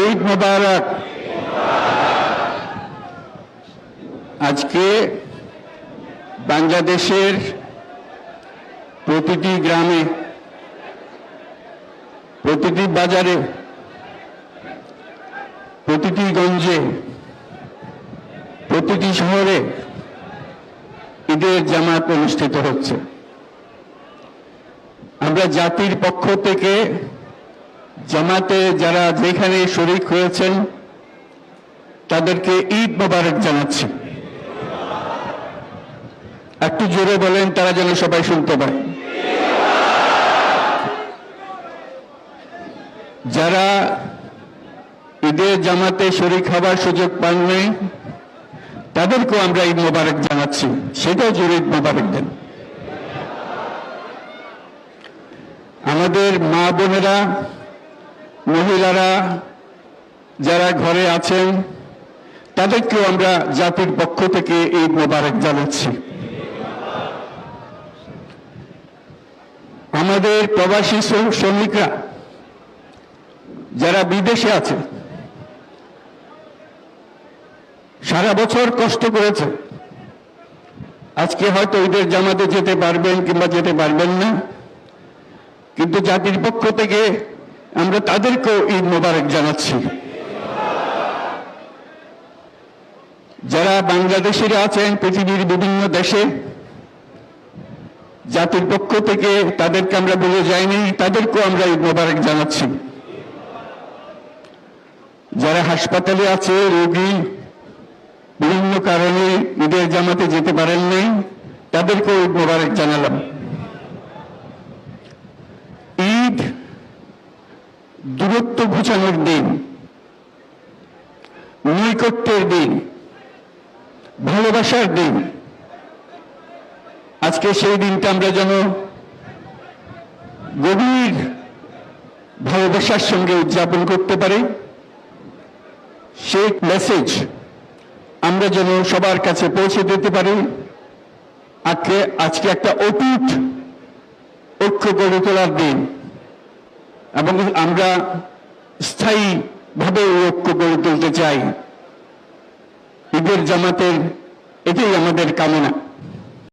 ঈদ মোবারক। আজকে বাংলাদেশের প্রতিটি গ্রামে, প্রতিটি বাজারে, প্রতিটি গঞ্জে, প্রতিটি শহরে ঈদের জামাত অনুষ্ঠিত হচ্ছে। আমরা জাতির পক্ষ থেকে জামাতে যারা যেখানে শরিক হয়েছেন, তাদেরকে ঈদ মোবারক জানাচ্ছি। একটু জোরে বলেন, তারা যেন সবাই শুনতে পায়। যারা ঈদের জামাতে শরিক হবার সুযোগ পাননি, তাদেরকেও আমরা ঈদ মোবারক জানাচ্ছি। সেটাও জোরে ঈদ মোবারক দেন। আমাদের মা বোনেরা মহিলারা যারা ঘরে আছেন, তাদেরকেও আমরা জাতির পক্ষ থেকে এই মোবারক জানাচ্ছি। আমাদের প্রবাসী শ্রম- শ্রমিকরা যারা বিদেশে আছে, সারা বছর কষ্ট করেছে। আজকে হয়তো ঈদের জামাতে যেতে পারবেন কিংবা যেতে পারবেন না। কিন্তু জাতির পক্ষ থেকে আমরা তাদেরকেও ঈদ মোবারক জানাচ্ছি। যারা বাংলাদেশিরা আছেন, পৃথিবীর বিভিন্ন দেশে, জাতির পক্ষ থেকে তাদেরকে আমরা বলে যাইনি, তাদেরকেও আমরা ঈদ মোবারক জানাচ্ছি। যারা হাসপাতালে আছে, রোগী, বিভিন্ন কারণে ঈদের জামাতে যেতে পারেন নাই, তাদেরকেও ঈদ মোবারক জানালাম ঈদ দূরত্ব ঘুচানোর দিন নৈকট্যের দিন, ভালোবাসার দিন। আজকে সেই দিনটা আমরা যেন গভীর ভালোবাসার সঙ্গে উদযাপন করতে পারি। সেই মেসেজ আমরা যেন সবার কাছে পৌঁছে দিতে পারি। আজকে আজকে একটা অটুট ঐক্য গড়ে তোলার দিন। এবং আমরা স্থায়ী ভাবে লক্ষ্য করে তুলতে চাই। ঈদের জামাতের এটাই আমাদের কামনা।